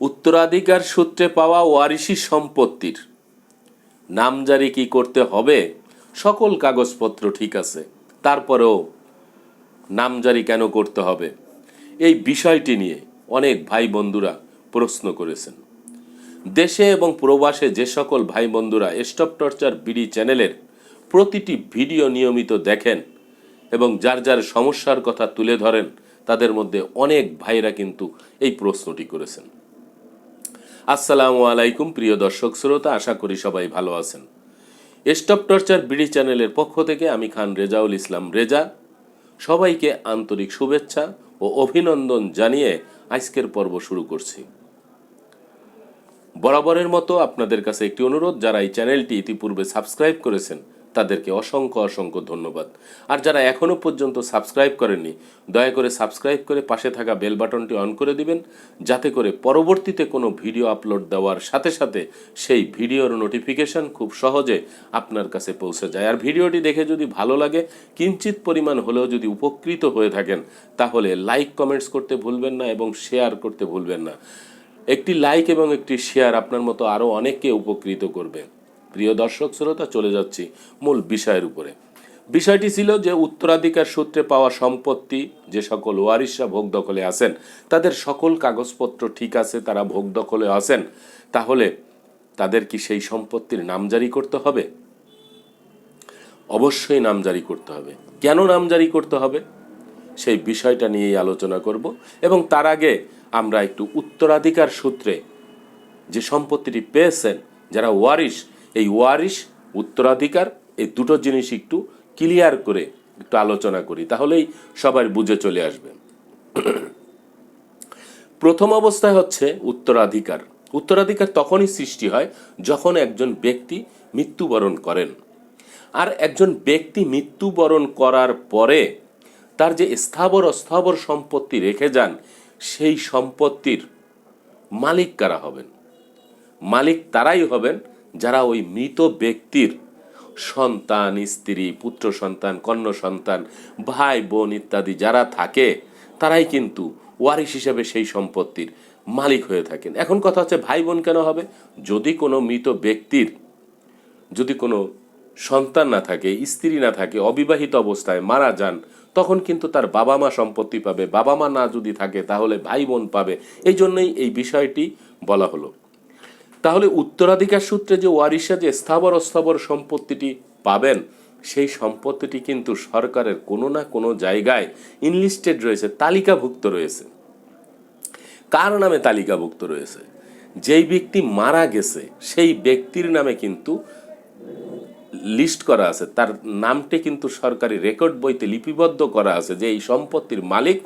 উত্তরাধিকার সূত্রে পাওয়া ওয়ারিশি সম্পত্তির। নামজারি কি করতে হবে? সকল কাগজপত্র ঠিক আছে। তারপরেও নামজারি কেন করতে হবে? এই বিষয়টি নিয়ে অনেক ভাই বন্ধুরা প্রশ্ন করেছেন। দেশে এবং প্রবাসে যে সকল ভাই বন্ধুরা স্টপ টর্চার বিডি চ্যানেলের প্রতিটি ভিডিও নিয়মিত দেখেন এবং যার যার সমস্যার কথা তুলে ধরেন, তাদের মধ্যে অনেক ভাইরা কিন্তু এই প্রশ্নটি করেছেন। আসসালামু আলাইকুম, প্রিয় দর্শক শ্রোতা, আশা করি সবাই ভালো আছেন। স্টপ টর্চার বিডি চ্যানেলের পক্ষ থেকে আমি খান রেজাউল ইসলাম রেজা। সবাইকে আন্তরিক শুভেচ্ছা ও অভিনন্দন জানিয়ে আজকের পর্ব শুরু করছি। বরাবরের মতো আপনাদের কাছে একটি অনুরোধ, যারা এই চ্যানেলটি ইতিপূর্বে সাবস্ক্রাইব করেছেন তাদেরকে অসংখ্য অসংখ্য ধন্যবাদ। আর যারা এখনও পর্যন্ত সাবস্ক্রাইব করেননি, দয়া করে সাবস্ক্রাইব করে পাশে থাকা বেল বাটনটি অন করে দিবেন, যাতে করে পরবর্তীতে কোনো ভিডিও আপলোড দেওয়ার সাথে সাথে সেই ভিডিওর নোটিফিকেশন খুব সহজে আপনার কাছে পৌঁছে যায়। আর ভিডিওটি দেখে যদি ভালো লাগে, কিঞ্চিত পরিমাণ হলেও যদি উপকৃত হয়ে থাকেন, তাহলে লাইক, কমেন্টস করতে ভুলবেন না এবং শেয়ার করতে ভুলবেন না। একটি লাইক এবং একটি শেয়ার আপনার মতো আরও অনেককে উপকৃত করবে। প্রিয় দর্শক শ্রোতা, চলে যাচ্ছি মূল বিষয়ের উপরে। বিষয়টি ছিল যে উত্তরাধিকার সূত্রে পাওয়া সম্পত্তি, যে সকল ওয়ারিশরা ভোগ দখলে আছেন, তাদের সকল কাগজপত্র ঠিক আছে, তারা ভোগ দখলে আছেন, তাহলে তাদের কি সেই সম্পত্তির নামজারি করতে হবে? অবশ্যই নামজারি করতে হবে। কেন নামজারি করতে হবে? সেই বিষয়টা নিয়েই আলোচনা করব এবং তার আগে আমরা একটু উত্তরাধিকার সূত্রে যে সম্পত্তিটি পেয়েছেন, যারা ওয়ারিশ এই ওয়ারিশ, উত্তরাধিকার, এই দুটো জিনিস একটু ক্লিয়ার করে একটু আলোচনা করি, তাহলেই সবাই বুঝে চলে আসবে। প্রথম অবস্থায় হচ্ছে উত্তরাধিকার। উত্তরাধিকার তখনই সৃষ্টি হয় যখন একজন ব্যক্তি মৃত্যুবরণ করেন। আর একজন ব্যক্তি মৃত্যুবরণ করার পরে তার যে স্থাবর অস্থাবর সম্পত্তি রেখে যান, সেই সম্পত্তির মালিক কারা হবেন? মালিক তারাই হবেন যারা ওই মৃত ব্যক্তির সন্তান, স্ত্রী, পুত্র সন্তান, কন্যা সন্তান, ভাই, বোন ইত্যাদি যারা থাকে, তারাই কিন্তু ওয়ারিশ হিসেবে সেই সম্পত্তির মালিক হয়ে থাকেন। এখন কথা হচ্ছে ভাই বোন কেন হবে? যদি কোনো মৃত ব্যক্তির, যদি কোনো সন্তান না থাকে, স্ত্রী না থাকে, অবিবাহিত অবস্থায় মারা যান, তখন কিন্তু তার বাবা মা সম্পত্তি পাবে। বাবা মা না যদি থাকে, তাহলে ভাই বোন পাবে। এই জন্যই এই বিষয়টি বলা হলো। তাহলে উত্তরাধিকার সূত্রে যে ওয়ারিশা যে স্থাবর অস্থাবর সম্পত্তিটি পাবেন, সেই সম্পত্তিটি কিন্তু সরকারের কোনো না কোনো জায়গায় ইনলিস্টেড রয়েছে, তালিকাভুক্ত রয়েছে। কার নামে তালিকাভুক্ত রয়েছে? যেই ব্যক্তি মারা গেছে, সেই ব্যক্তির নামে কিন্তু লিস্ট করা আছে। তার নামটি কিন্তু সরকারি রেকর্ড বইতে লিপিবদ্ধ করা আছে যে এই সম্পত্তির মালিক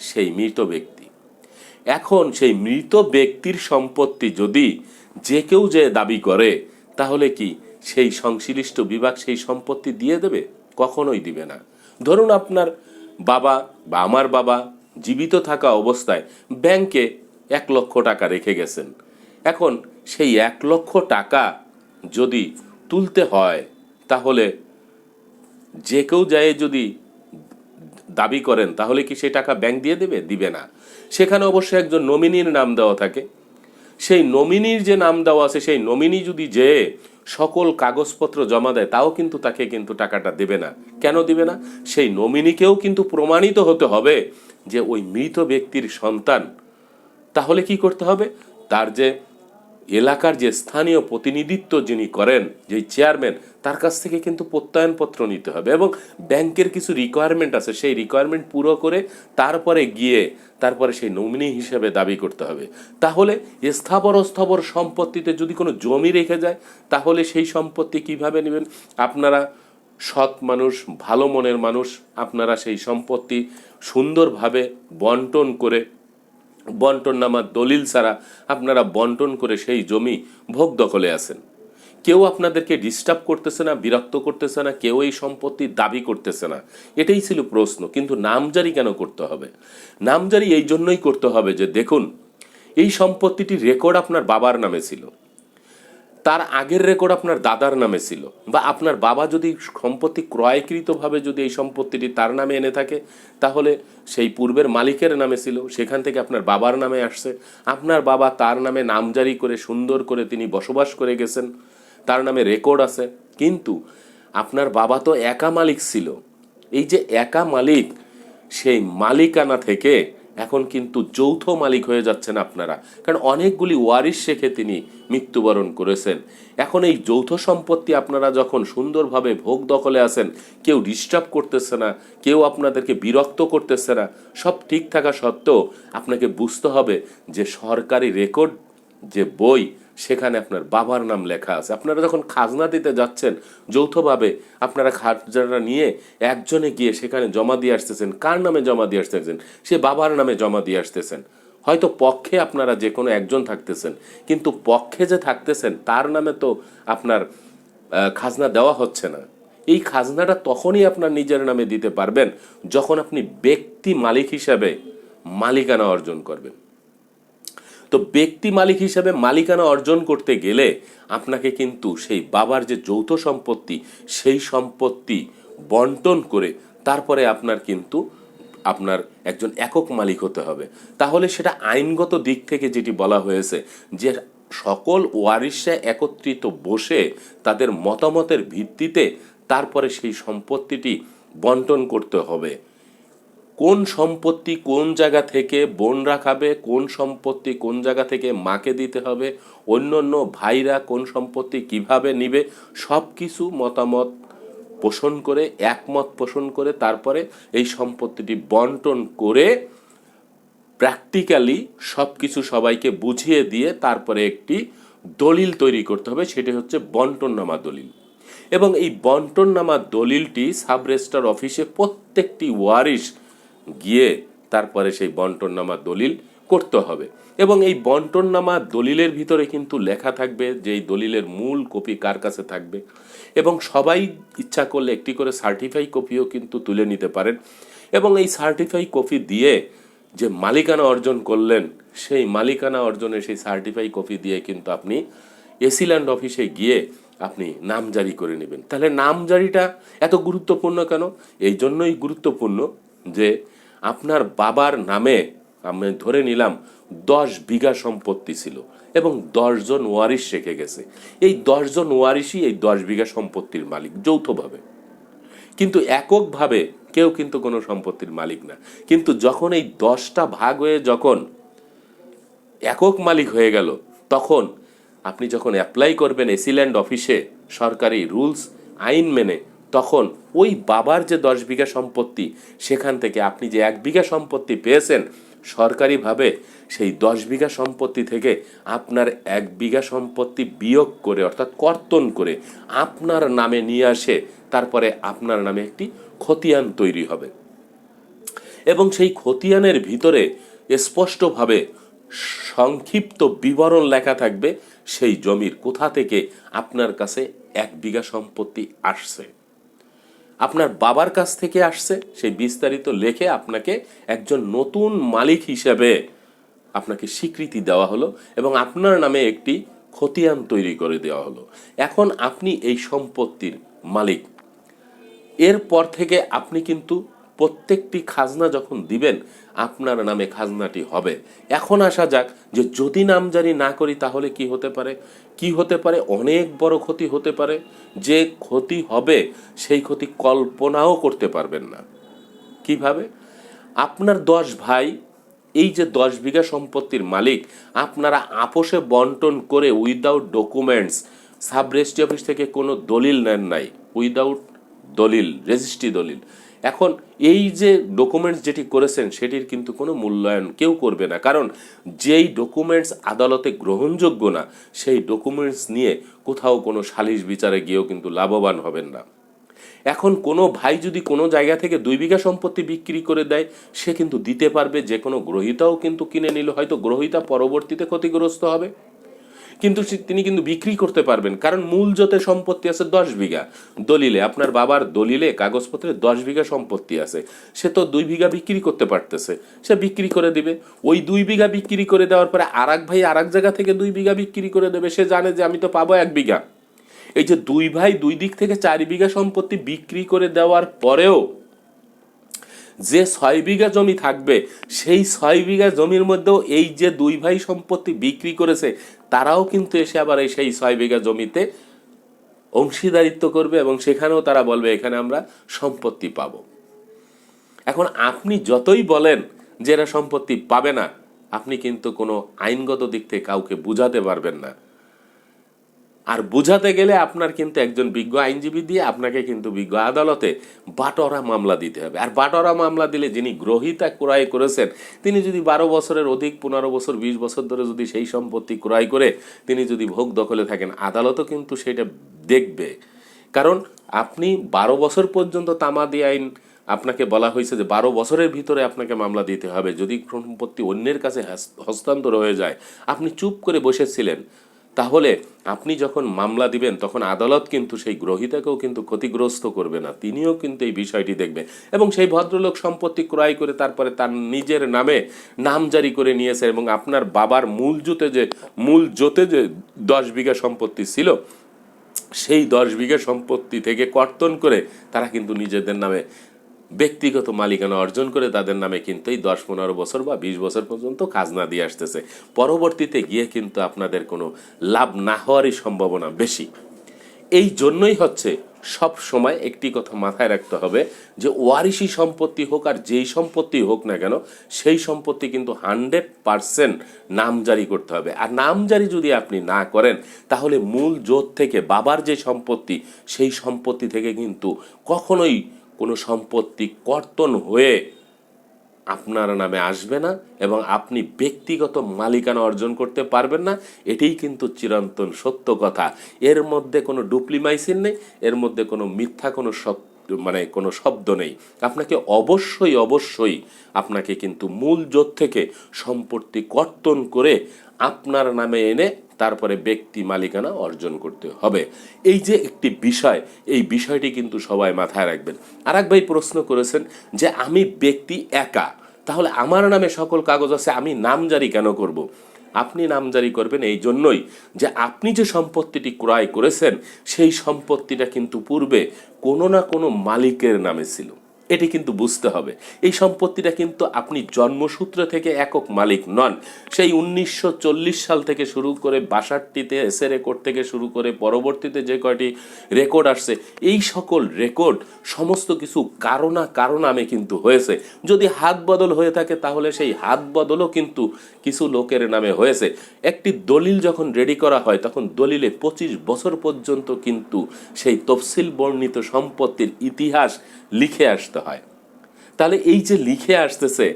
সেই মৃত ব্যক্তি। এখন সেই মৃত ব্যক্তির সম্পত্তি যদি যে কেউ যে দাবি করে, তাহলে কি সেই সংশ্লিষ্ট বিভাগ সেই সম্পত্তি দিয়ে দেবে? কখনোই দিবে না। ধরুন আপনার বাবা বা আমার বাবা জীবিত থাকা অবস্থায় ব্যাংকে এক লক্ষ টাকা রেখে গেছেন। এখন সেই এক লক্ষ টাকা যদি তুলতে হয়, তাহলে যে কেউ যায় যদি দাবি করেন, তাহলে কি সেই টাকা ব্যাংক দিয়ে দেবে? দিবে না। সেখানে অবশ্যই একজন নমিনির নাম দেওয়া থাকে। সেই নমিনির যে নাম দেওয়া আছে, সেই নমিনি যদি যে সকল কাগজপত্র জমা দেয়, তাও কিন্তু তাকে কিন্তু টাকাটা দেবে না। কেন দিবে না? সেই নমিনিকেও কিন্তু প্রমাণিত হতে হবে যে ওই মৃত ব্যক্তির সন্তান। তাহলে কি করতে হবে? তার যে এলাকার যে স্থানীয় প্রতিনিধিত্ব যিনি করেন যে চেয়ারম্যান তার কাছ থেকে কিন্তু প্রত্যয়নপত্র নিতে হবে এবং ব্যাংকের কিছু রিকোয়ারমেন্ট আছে, সেই রিকোয়ারমেন্ট পুরো করে তারপরে গিয়ে তারপরে সেই নমিনি হিসেবে দাবি করতে হবে। তাহলে স্থাবর অস্থাবর সম্পত্তিতে যদি কোনো জমি রেখে যায়, তাহলে সেই সম্পত্তি কীভাবে নেবেন? আপনারা সৎ মানুষ, ভালো মনের মানুষ, আপনারা সেই সম্পত্তি সুন্দরভাবে বন্টন করে বন্টন নামার দলিল ছাড়া আপনারা বন্টন করে সেই জমি ভোগ দখলে আছেন। কেউ আপনাদেরকে ডিস্টার্ব করতেছে না, বিরক্ত করতেছে না, কেউ এই সম্পত্তি দাবি করতেছে না। এটাই ছিল প্রশ্ন, কিন্তু নামজারি কেন করতে হবে? নামজারি এই জন্যই করতে হবে যে, দেখুন, এই সম্পত্তিটির রেকর্ড আপনার বাবার নামে ছিল। তার আগের রেকর্ড আপনার দাদার নামে ছিল। বা আপনার বাবা যদি সম্পত্তি ক্রয়কৃতভাবে যদি এই সম্পত্তিটি তার নামে এনে থাকে, তাহলে সেই পূর্বের মালিকের নামে ছিল, সেখান থেকে আপনার বাবার নামে আসছে। আপনার বাবা তার নামে নামজারি করে, সুন্দর করে তিনি বসবাস করে গেছেন, তার নামে রেকর্ড আছে। কিন্তু আপনার বাবা তো একা মালিক ছিল। এই যে একা মালিক, সেই মালিকানা থেকে এখন কিন্তু যৌথ মালিক হয়ে যাচ্ছেন আপনারা। কারণ অনেকগুলি ওয়ারিশ শেখে তিনি মৃত্যুবরণ করেছেন। এখন এই যৌথ সম্পত্তি আপনারা যখন সুন্দরভাবে ভোগ দখলে আছেন, কেউ ডিস্টার্ব করতেছে না, কেউ আপনাদেরকে বিরক্ত করতেছে না, সব ঠিক থাকা সত্ত্বেও আপনাকে বুঝতে হবে যে সরকারি রেকর্ড যে বই সেখানে আপনার বাবার নাম লেখা আছে। আপনারা যখন খাজনা দিতে যাচ্ছেন, যৌথভাবে আপনারা খাজনাটা নিয়ে একজনে গিয়ে সেখানে জমা দিয়ে আসতেছেন। কার নামে জমা দিয়ে আসতেছেন? সে বাবার নামে জমা দিয়ে আসতেছেন। হয়তো পক্ষে আপনারা যে কোনো একজন থাকতেছেন, কিন্তু পক্ষে যে থাকতেছেন, তার নামে তো আপনার খাজনা দেওয়া হচ্ছে না। এই খাজনাটা তখনই আপনার নিজের নামে দিতে পারবেন, যখন আপনি ব্যক্তি মালিক হিসাবে মালিকানা অর্জন করবেন। তো ব্যক্তি মালিক হিসেবে মালিকানা অর্জন করতে গেলে আপনাকে কিন্তু সেই বাবার যে যৌথ সম্পত্তি, সেই সম্পত্তি বন্টন করে তারপরে আপনার কিন্তু আপনার একজন একক মালিক হতে হবে। তাহলে সেটা আইনগত দিক থেকে যেটি বলা হয়েছে যে সকল ওয়ারিশে একত্রিত বসে তাদের মতামতের ভিত্তিতে তারপরে সেই সম্পত্তিটি বন্টন করতে হবে। কোন সম্পত্তি কোন জায়গা থেকে বোনরা খাবে কোন সম্পত্তি কোন জায়গা থেকে মাকে দিতে হবে, অন্য অন্য ভাইরা কোন সম্পত্তি কীভাবে নিবে সব কিছু মতামত পোষণ করে, একমত পোষণ করে তারপরে এই সম্পত্তিটি বন্টন করে প্র্যাকটিক্যালি সব কিছু সবাইকে বুঝিয়ে দিয়ে তারপরে একটি দলিল তৈরি করতে হবে, সেটি হচ্ছে বন্টননামা দলিল। এবং এই বন্টননামা দলিলটি সাব রেজিস্ট্রার অফিসে প্রত্যেকটি ওয়ারিশ গিয়ে তারপরে সেই বন্টননামা দলিল করতে হবে। এবং এই বন্টননামা দলিলের ভিতরে কিন্তু লেখা থাকবে যে এই দলিলের মূল কপি কার কাছে থাকবে। এবং সবাই ইচ্ছা করলে একটি করে সার্টিফাই কপিও কিন্তু তুলে নিতে পারেন। এবং এই সার্টিফাই কপি দিয়ে যে মালিকানা অর্জন করলেন, সেই মালিকানা অর্জনের সেই সার্টিফাই কপি দিয়ে কিন্তু আপনি এসিল্যান্ড অফিসে গিয়ে আপনি নাম জারি করে নেবেন। তাহলে নাম জারিটা এত গুরুত্বপূর্ণ কেন? এই জন্যই গুরুত্বপূর্ণ যে আপনার বাবার নামে আমি ধরে নিলাম দশ বিঘা সম্পত্তি ছিল এবং দশজন ওয়ারিশ রেখে গেছে। এই দশজন ওয়ারিশই এই দশ বিঘা সম্পত্তির মালিক যৌথভাবে। কিন্তু এককভাবে কেউ কিন্তু কোনো সম্পত্তির মালিক না। কিন্তু যখন এই দশটা ভাগ হয়ে যখন একক মালিক হয়ে গেল, তখন আপনি যখন অ্যাপ্লাই করবেন এসিল্যান্ড অফিসে সরকারি রুলস, আইন মেনে তখন ওই বাবার যে দশ বিঘা সম্পত্তি, সেখান থেকে আপনি যে এক বিঘা সম্পত্তি পেয়েছেন, সরকারিভাবে সেই দশ বিঘা সম্পত্তি থেকে আপনার এক বিঘা সম্পত্তি বিয়োগ করে, অর্থাৎ কর্তন করে আপনার নামে নিয়ে আসে, তারপরে আপনার নামে একটি খতিয়ান তৈরি হবে। এবং সেই খতিয়ানের ভিতরে স্পষ্টভাবে সংক্ষিপ্ত বিবরণ লেখা থাকবে, সেই জমির কোথা থেকে আপনার কাছে এক বিঘা সম্পত্তি আসছে। আপনার বাবার কাছ থেকে আসছে সেই বিস্তারিত লেখে আপনাকে একজন নতুন মালিক হিসেবে আপনাকে স্বীকৃতি দেওয়া হলো এবং আপনার নামে একটি খতিয়ান তৈরি করে দেওয়া হলো। এখন আপনি এই সম্পত্তির মালিক। এরপর থেকে আপনি কিন্তু প্রত্যেকটি খাজনা যখন দিবেন, আপনার নামে খাজনাটি হবে। এখন আসা যাক যে যদি নামজারি না করি তাহলে কি হতে পারে? কি হতে পারে? অনেক বড় ক্ষতি হতে পারে। যে ক্ষতি হবে, সেই ক্ষতি কল্পনাও করতে পারবেন না। কীভাবে? আপনার দশ ভাই, এই যে দশ বিঘা সম্পত্তির মালিক, আপনারা আপোষে বন্টন করে without documents sub registry office থেকে কোনো দলিল নেন নাই। উইদাউট দলিল, রেজিস্ট্রি দলিল। এখন এই যে ডকুমেন্টস যেটি করেছেন, সেটির কিন্তু কোনো মূল্যায়ন কেউ করবে না। কারণ যেই ডকুমেন্টস আদালতে গ্রহণযোগ্য না, সেই ডকুমেন্টস নিয়ে কোথাও কোনো সালিশ বিচারে গিয়েও কিন্তু লাভবান হবেন না। এখন কোনো ভাই যদি কোনো জায়গা থেকে দুই বিঘা সম্পত্তি বিক্রি করে দেয়, সে কিন্তু দিতে পারবে, যে কোনো গ্রহিতাও কিন্তু কিনে নিল, হয়তো গ্রহিতা পরবর্তীতে ক্ষতিগ্রস্ত হবে। কিন্তু তিনি কিন্তু বিক্রি করতে পারবেন। কারণ মূল জোতে সম্পত্তি আছে দশ বিঘা। দলিলে, আপনার বাবার দলিলে, কাগজপত্রে দশ বিঘা সম্পত্তি আছে। সে তো দুই বিঘা বিক্রি করতে পারতেছে। সে বিক্রি করে দিবে। ওই দুই বিঘা বিক্রি করে দেওয়ার পরে আর ভাই আর জায়গা থেকে দুই বিঘা বিক্রি করে দেবে। সে জানে যে আমি তো পাবো এক বিঘা। এই যে দুই ভাই দুই দিক থেকে চার বিঘা সম্পত্তি বিক্রি করে দেওয়ার পরেও যে ছয় বিঘা জমি থাকবে, সেই ছয় বিঘা জমির মধ্যেও এই যে দুই ভাই সম্পত্তি বিক্রি করেছে তারাও কিন্তু এসে আবার এই সেই ছয় বিঘা জমিতে অংশীদারিত্ব করবে এবং সেখানেও তারা বলবে, এখানে আমরা সম্পত্তি পাব। এখন আপনি যতই বলেন যে এরা সম্পত্তি পাবে না, আপনি কিন্তু কোনো আইনগত দিক থেকে কাউকে বুঝাতে পারবেন না। আর বোঝাতে গেলে আপনার কিন্তু একজন বিজ্ঞ আইনজীবী দিয়ে আপনাকে কিন্তু বিজ্ঞ আদালতে বাটরা মামলা দিতে হবে। আর বাটরা মামলা দিলে যিনি গ্রহিতা ক্রয় করেছেন, তিনি যদি বারো বছরের অধিক, পনেরো বছর, বিশ বছর ধরে যদি সেই সম্পত্তি ক্রয় করে, তিনি যদি ভোগ দখলে থাকেন, আদালতও কিন্তু সেটা দেখবে। কারণ আপনি বারো বছর পর্যন্ত তামাদি আইন, আপনাকে বলা হয়েছে যে বারো বছরের ভিতরে আপনাকে মামলা দিতে হবে। যদি সম্পত্তি অন্যের কাছে হস্তান্তর হয়ে যায়, আপনি চুপ করে বসেছিলেন তাহলে আপনি যখন মামলা দিবেন, তখন আদালত কিন্তু সেই গ্রহিতাকেও কিন্তু ক্ষতিগ্রস্ত করবে না, তিনিও কিন্তু এই বিষয়টি দেখবে এবং সেই ভদ্রলোক সম্পত্তি ক্রয় করে তারপরে তার নিজের নামে নাম জারি করে নিয়েছে এবং আপনার বাবার মূল জোতে যে, মূল জোতে যে দশ বিঘা সম্পত্তি ছিল, সেই দশ বিঘা সম্পত্তি থেকে কর্তন করে তারা কিন্তু নিজেদের নামে ব্যক্তিগত মালিকানা অর্জন করে তাদের নামে কিন্তু এই দশ, পনেরো বছর বা বিশ বছর পর্যন্ত খাজনা দিয়ে আসতেছে। পরবর্তীতে গিয়ে কিন্তু আপনাদের কোনো লাভ না হওয়ারই সম্ভাবনা বেশি। এই জন্যই হচ্ছে সব সময় একটি কথা মাথায় রাখতে হবে যে ওয়ারিশি সম্পত্তি হোক আর যেই সম্পত্তি হোক না কেন, সেই সম্পত্তি কিন্তু হান্ড্রেড পারসেন্ট নামজারি করতে হবে। আর নামজারি যদি আপনি না করেন, তাহলে মূল জোট থেকে বাবার যে সম্পত্তি, সেই সম্পত্তি থেকে কিন্তু কখনোই কোনো সম্পত্তি কর্তন হয়ে আপনার নামে আসবে না এবং আপনি ব্যক্তিগত মালিকানা অর্জন করতে পারবেন না, এটাই কিন্তু চিরন্তন সত্য কথা। এর মধ্যে কোনো ডুপ্লিমাইসিন নেই, এর মধ্যে কোনো মিথ্যা, কোনো শব্দ মানে কোনো শব্দ নেই। আপনাকে অবশ্যই অবশ্যই আপনাকে কিন্তু মূল জোট থেকে সম্পত্তি কর্তন করে আপনার নামে এনে তারপরে ব্যক্তি মালিকানা অর্জন করতে হবে। এই যে একটি বিষয়, এই বিষয়টি কিন্তু সবাই মাথায় রাখবেন। আর ভাই প্রশ্ন করেছেন যে, আমি ব্যক্তি একা, তাহলে আমার নামে সকল কাগজ আছে, আমি নাম জারি কেন করব। আপনি নামজারি করবেন এই জন্যই যে আপনি যে সম্পত্তিটি ক্রয় করেছেন, সেই সম্পত্তিটা কিন্তু পূর্বে কোনো না কোনো মালিকের নামে ছিল। এটি কিন্তু বুঝতে হবে। এই সম্পত্তিটা কিন্তু আপনি জন্মসূত্র থেকে একক মালিক নন। সেই উনিশশো চল্লিশ সাল থেকে শুরু করে বাষট্টিতে এসে রেকর্ড থেকে শুরু করে পরবর্তীতে যে কয়টি রেকর্ড আসছে, এই সকল রেকর্ড সমস্ত কিছু কারণা কারণ নামে কিন্তু হয়েছে। যদি হাত বদল হয়ে থাকে, তাহলে সেই হাত বদলও কিন্তু কিছু লোকের নামে হয়েছে। একটি দলিল যখন রেডি করা হয়, তখন দলিলে পঁচিশ বছর পর্যন্ত কিন্তু সেই তফসিল বর্ণিত সম্পত্তির ইতিহাস লিখে আসতে হয়। তাহলে এই যে লিখে আসতেছে,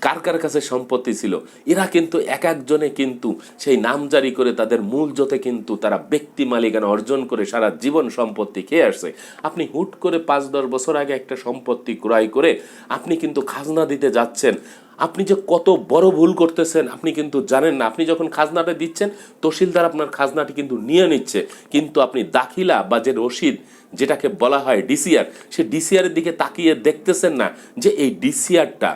কার কার কাছে সম্পত্তি ছিল, এরা কিন্তু এক একজনে কিন্তু সেই নাম জারি করে তাদের মূল জোতে কিন্তু তারা ব্যক্তি মালিকানা অর্জন করে সারা জীবন সম্পত্তি খেয়ে আসছে। আপনি হুট করে পাঁচ দশ বছর আগে একটা সম্পত্তি ক্রয় করে আপনি কিন্তু খাজনা দিতে যাচ্ছেন আপনি যে কত বড় ভুল করতেছেন, আপনি কিন্তু জানেন না। আপনি যখন খাজনাটা দিচ্ছেন, তহসিলদার আপনার খাজনাটি কিন্তু নিয়ে নিচ্ছে। কিন্তু আপনি দাখিলা বা যে রসিদ যেটাকে বলা হয় ডিসিআর সে ডিসিআরের দিকে তাকিয়ে দেখতেছেন না যে এই ডিসিআরটা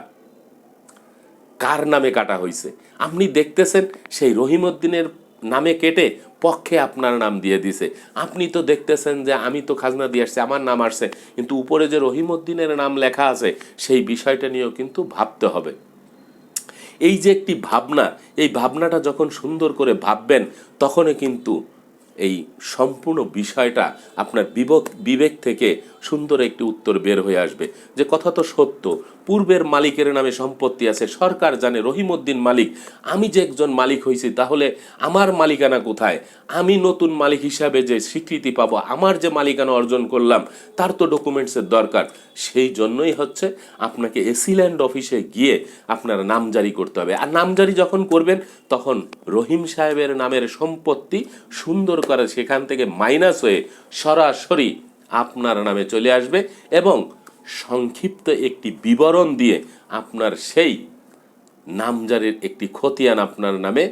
কার নামে কাটা হয়েছে আপনি দেখতেছেন সেই রহিমউদ্দিনের নামে কেটে পক্ষে আপনার নাম দিয়ে দিছে। আপনি তো দেখতেছেন যে আমি তো খাজনা দিয়ে আসছি, আমার নাম আসছে। কিন্তু উপরে যে রহিমউদ্দিনের নাম লেখা আছে, সেই বিষয়টা নিয়েও কিন্তু ভাবতে হবে। এই যে একটি ভাবনা, এই ভাবনাটা যখন সুন্দর করে ভাববেন, তখনই কিন্তু এই সম্পূর্ণ বিষয়টা আপনার বিবেক বিবেক থেকে সুন্দর একটি উত্তর বের হয়ে আসবে। যে কথা তো সত্য, পূর্বের মালিকের নামে সম্পত্তি আছে, সরকার জানে, রহিমউদ্দিন মালিক, আমি যে একজন মালিক হয়েছি, তাহলে আমার মালিকানা কোথায়? আমি নতুন মালিক হিসাবে যে স্বীকৃতি পাবো, আমার যে মালিকানা অর্জন করলাম, তার তো ডকুমেন্টসের দরকার। সেই জন্যই হচ্ছে আপনাকে এসিল্যান্ড অফিসে গিয়ে আপনার নাম জারি করতে হবে। আর নাম জারি যখন করবেন, তখন রহিম সাহেবের নামের সম্পত্তি সুন্দর করে সেখান থেকে মাইনাস হয়ে সরাসরি আপনার নামে চলে আসবে এবং সংক্ষিপ্ত একটি বিবরণ দিয়ে আপনার সেই নামজারির একটি খতিয়ান আপনার নামে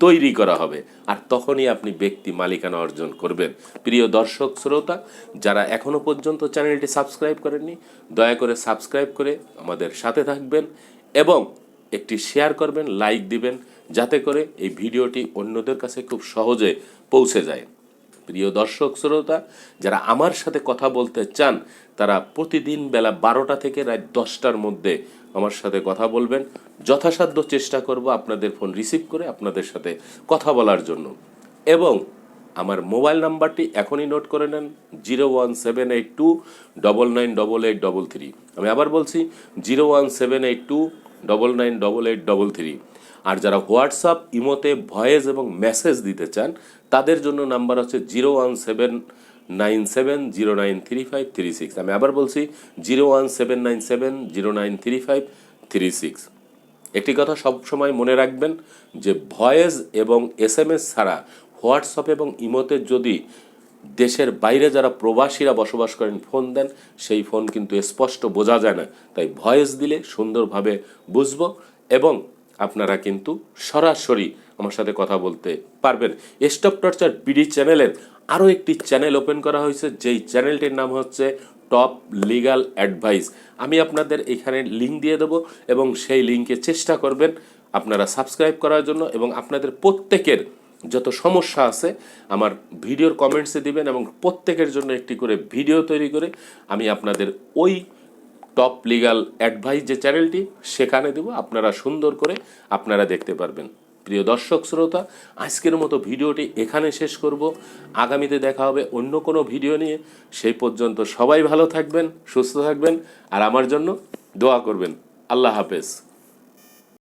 তৈরি করা হবে। আর তখনই আপনি ব্যক্তি মালিকানা অর্জন করবেন। প্রিয় দর্শক, শ্রোতা, যারা এখনও পর্যন্ত চ্যানেলটি সাবস্ক্রাইব করেননি, দয়া করে সাবস্ক্রাইব করে আমাদের সাথে থাকবেন এবং একটি শেয়ার করবেন, লাইক দিবেন, যাতে করে এই ভিডিওটি অন্যদের কাছে খুব সহজে পৌঁছে যায়। প্রিয় দর্শক, শ্রোতা, যারা আমার সাথে কথা বলতে চান, তারা প্রতিদিন বেলা বারোটা থেকে রাত দশটার মধ্যে আমার সাথে কথা বলবেন। যথাসাধ্য চেষ্টা করব আপনাদের ফোন রিসিভ করে আপনাদের সাথে কথা বলার জন্য। এবং আমার মোবাইল নাম্বারটি এখনই নোট করে নেন, zero one seven eight two double nine double eight double three. আমি আবার বলছি, zero one seven eight two double nine double eight double three. আর যারা হোয়াটসঅ্যাপ, ইমোতে ভয়েস এবং মেসেজ দিতে চান তাদের জন্য নাম্বার হচ্ছে zero one seven nine seven zero nine three five three six. আমি আবার বলছি zero one seven nine seven zero nine three five three six. একটি কথা সব সময় মনে রাখবেন যে ভয়েস এবং এস এম এস ছাড়া হোয়াটসঅ্যাপ এবং ইমোতে যদি দেশের বাইরে যারা প্রবাসীরা বসবাস করেন ফোন দেন, সেই ফোন কিন্তু স্পষ্ট বোঝা যায় না। তাই ভয়েস দিলে সুন্দরভাবে বুঝব এবং আপনারা কিন্তু সরাসরি আমার সাথে কথা বলতে পারবেন। স্টপ টর্চার বিডি চ্যানেলের আরও একটি চ্যানেল ওপেন করা হয়েছে, যেই চ্যানেলটির নাম হচ্ছে টপ লিগাল অ্যাডভাইস আমি আপনাদের এখানে লিঙ্ক দিয়ে দেবো এবং সেই লিঙ্কে চেষ্টা করবেন আপনারা সাবস্ক্রাইব করার জন্য এবং আপনাদের প্রত্যেকের যত সমস্যা আছে আমার ভিডিওর কমেন্টসে দিবেন এবং প্রত্যেকের জন্য একটি করে ভিডিও তৈরি করে আমি আপনাদের ওই টপ লিগাল অ্যাডভাইস যে চ্যানেলটি সেখানে দেব। আপনারা সুন্দর করে আপনারা দেখতে পারবেন। প্রিয় দর্শক, শ্রোতা, আজকের মতো ভিডিওটি এখানে শেষ করব। আগামীতে দেখা হবে অন্য কোনো ভিডিও নিয়ে। সেই পর্যন্ত সবাই ভালো থাকবেন, সুস্থ থাকবেন, আর আমার জন্য দোয়া করবেন। আল্লাহ হাফেজ।